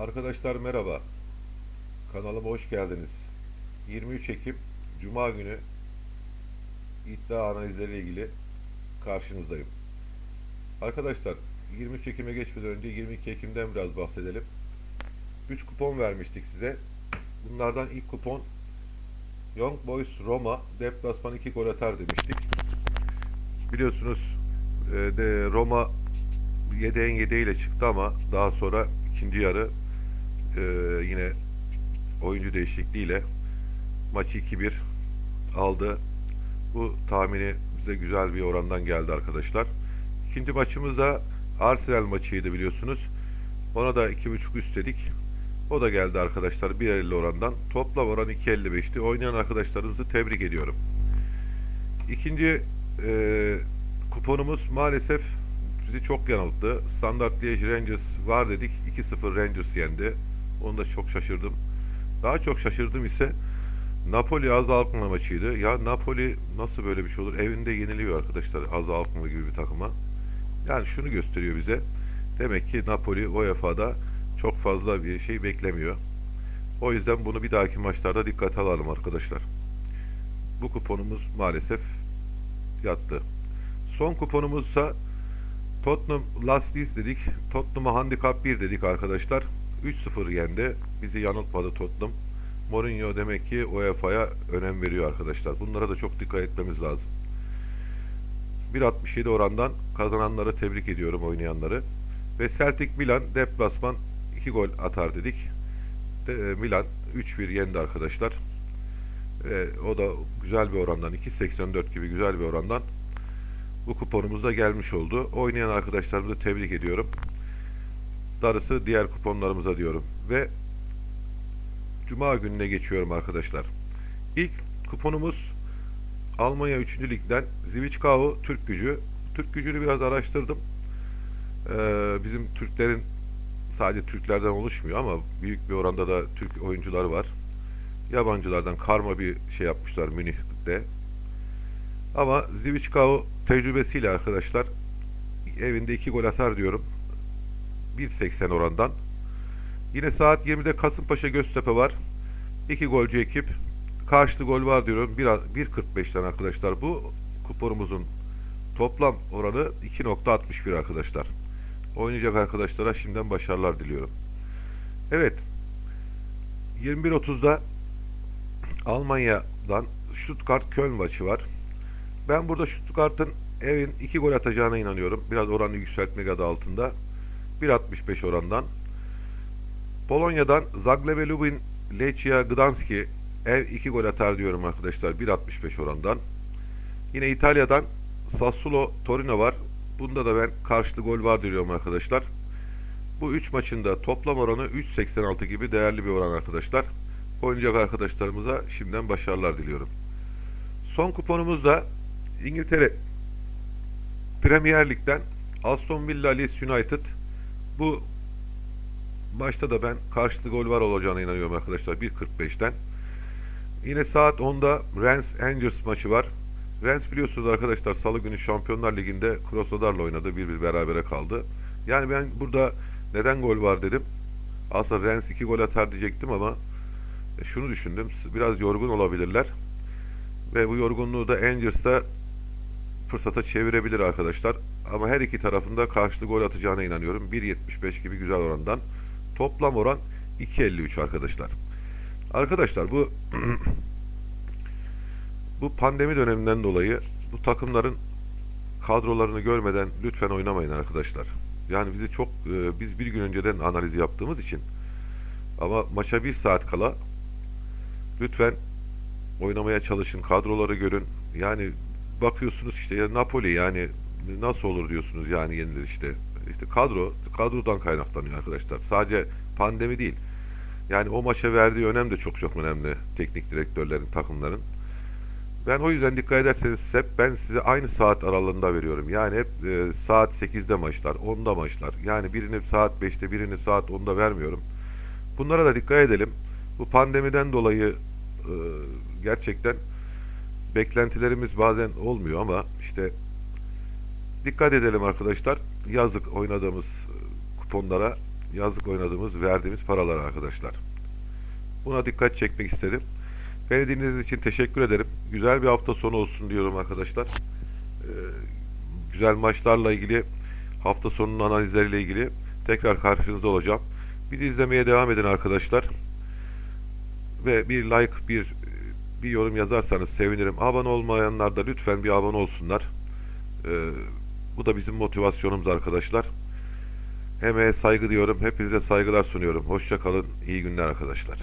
Arkadaşlar merhaba. Kanalıma hoş geldiniz. 23 Ekim Cuma günü iddia analizleriyle ilgili karşınızdayım. Arkadaşlar 23 Ekim'e geçmeden önce 22 Ekim'den biraz bahsedelim. 3 kupon vermiştik size. Bunlardan ilk kupon Young Boys Roma deplasman 2 gol atar demiştik. Biliyorsunuz e, de Roma yedeğin yedeğiyle çıktı ama daha sonra ikinci yarı e, yine oyuncu değişikliğiyle maçı 2-1 aldı. Bu tahmini bize güzel bir orandan geldi arkadaşlar. İkinci maçımız da Arsenal maçıydı biliyorsunuz. Ona da 2.5 üst dedik. O da geldi arkadaşlar 1.50 orandan. Toplam oran 2.55'ti. Oynayan arkadaşlarımızı tebrik ediyorum. İkinci e, kuponumuz maalesef bizi çok yanılttı. Standard Liège Rangers var dedik. 2-0 Rangers yendi. Onu da çok şaşırdım. Daha çok şaşırdım ise Napoli Az Alkmaar maçıydı. Ya Napoli nasıl böyle bir şey olur? Evinde yeniliyor arkadaşlar Az Alkmaar gibi bir takıma. Yani şunu gösteriyor bize. Demek ki Napoli UEFA'da çok fazla bir şey beklemiyor. O yüzden bunu bir dahaki maçlarda dikkate alalım arkadaşlar. Bu kuponumuz maalesef yattı. Son kuponumuzsa Tottenham Last dedik. Tottenham'a handikap 1 dedik arkadaşlar. 3-0 yendi. Bizi yanıltmadı Tottenham. Mourinho demek ki UEFA'ya önem veriyor arkadaşlar. Bunlara da çok dikkat etmemiz lazım. 1.67 orandan kazananları tebrik ediyorum oynayanları. Ve Celtic Milan deplasman 2 gol atar dedik. De, Milan 3-1 yendi arkadaşlar. Ve o da güzel bir orandan 2.84 gibi güzel bir orandan bu kuponumuz da gelmiş oldu. Oynayan arkadaşlarımızı tebrik ediyorum. Darısı diğer kuponlarımıza diyorum. Ve Cuma gününe geçiyorum arkadaşlar. İlk kuponumuz Almanya 3. Lig'den Zwickau Türk Gücü. Türk Gücü'nü biraz araştırdım. Ee, bizim Türklerin sadece Türklerden oluşmuyor ama büyük bir oranda da Türk oyuncular var. Yabancılardan karma bir şey yapmışlar Münih'te. Ama Zwickau tecrübesiyle arkadaşlar evinde 2 gol atar diyorum. 1.80 orandan. Yine saat 20'de Kasımpaşa Göztepe var. 2 golcü ekip. Karşılığı gol var diyorum. 1.45'ten arkadaşlar. Bu kuponumuzun toplam oranı 2.61 arkadaşlar. Oynayacak arkadaşlara şimdiden başarılar diliyorum. Evet. 21.30'da Almanya'dan Stuttgart Köln maçı var. Ben burada Stuttgart'ın evin 2 gol atacağına inanıyorum. Biraz oranı yükseltmek adı altında. 1.65 orandan. Polonya'dan Zagreb Lubin Lechia Gdanski ev 2 gol atar diyorum arkadaşlar. 1.65 orandan. Yine İtalya'dan Sassuolo Torino var. Bunda da ben karşılığı gol var diyorum arkadaşlar. Bu 3 maçında toplam oranı 3.86 gibi değerli bir oran arkadaşlar. Oynayacak arkadaşlarımıza şimdiden başarılar diliyorum. Son kuponumuz da İngiltere Premier Lig'den Aston Villa Leeds United bu maçta da ben karşılığı gol var olacağına inanıyorum arkadaşlar 1.45'ten. Yine saat 10'da Rennes Rangers maçı var. Rennes biliyorsunuz arkadaşlar Salı günü Şampiyonlar Ligi'nde Krasnodar'la oynadı. 1-1 berabere kaldı. Yani ben burada neden gol var dedim. Aslında Rennes 2 gol atar diyecektim ama şunu düşündüm. Biraz yorgun olabilirler. Ve bu yorgunluğu da Rangers'ta fırsata çevirebilir arkadaşlar. Ama her iki tarafında karşılığı gol atacağına inanıyorum. 1.75 gibi güzel orandan. Toplam oran 2.53 arkadaşlar. Arkadaşlar bu bu pandemi döneminden dolayı bu takımların kadrolarını görmeden lütfen oynamayın arkadaşlar. Yani bizi çok e, biz bir gün önceden analiz yaptığımız için ama maça bir saat kala lütfen oynamaya çalışın. Kadroları görün. Yani bakıyorsunuz işte ya Napoli yani nasıl olur diyorsunuz yani yenilir işte. İşte kadro kadrodan kaynaklanıyor arkadaşlar. Sadece pandemi değil. Yani o maça verdiği önem de çok çok önemli teknik direktörlerin, takımların. Ben o yüzden dikkat ederseniz hep ben size aynı saat aralığında veriyorum. Yani hep e, saat 8'de maçlar, 10'da maçlar. Yani birini saat 5'te, birini saat 10'da vermiyorum. Bunlara da dikkat edelim. Bu pandemiden dolayı e, gerçekten beklentilerimiz bazen olmuyor ama işte dikkat edelim arkadaşlar. Yazık oynadığımız kuponlara yazık oynadığımız, verdiğimiz paralar arkadaşlar. Buna dikkat çekmek istedim. Beni dinlediğiniz için teşekkür ederim. Güzel bir hafta sonu olsun diyorum arkadaşlar. Ee, güzel maçlarla ilgili, hafta sonunun analizleriyle ilgili tekrar karşınızda olacağım. Bizi izlemeye devam edin arkadaşlar. Ve bir like, bir bir yorum yazarsanız sevinirim. Abone olmayanlar da lütfen bir abone olsunlar. Ee, bu da bizim motivasyonumuz arkadaşlar. Emeğe saygı diyorum. Hepinize saygılar sunuyorum. Hoşça kalın. İyi günler arkadaşlar.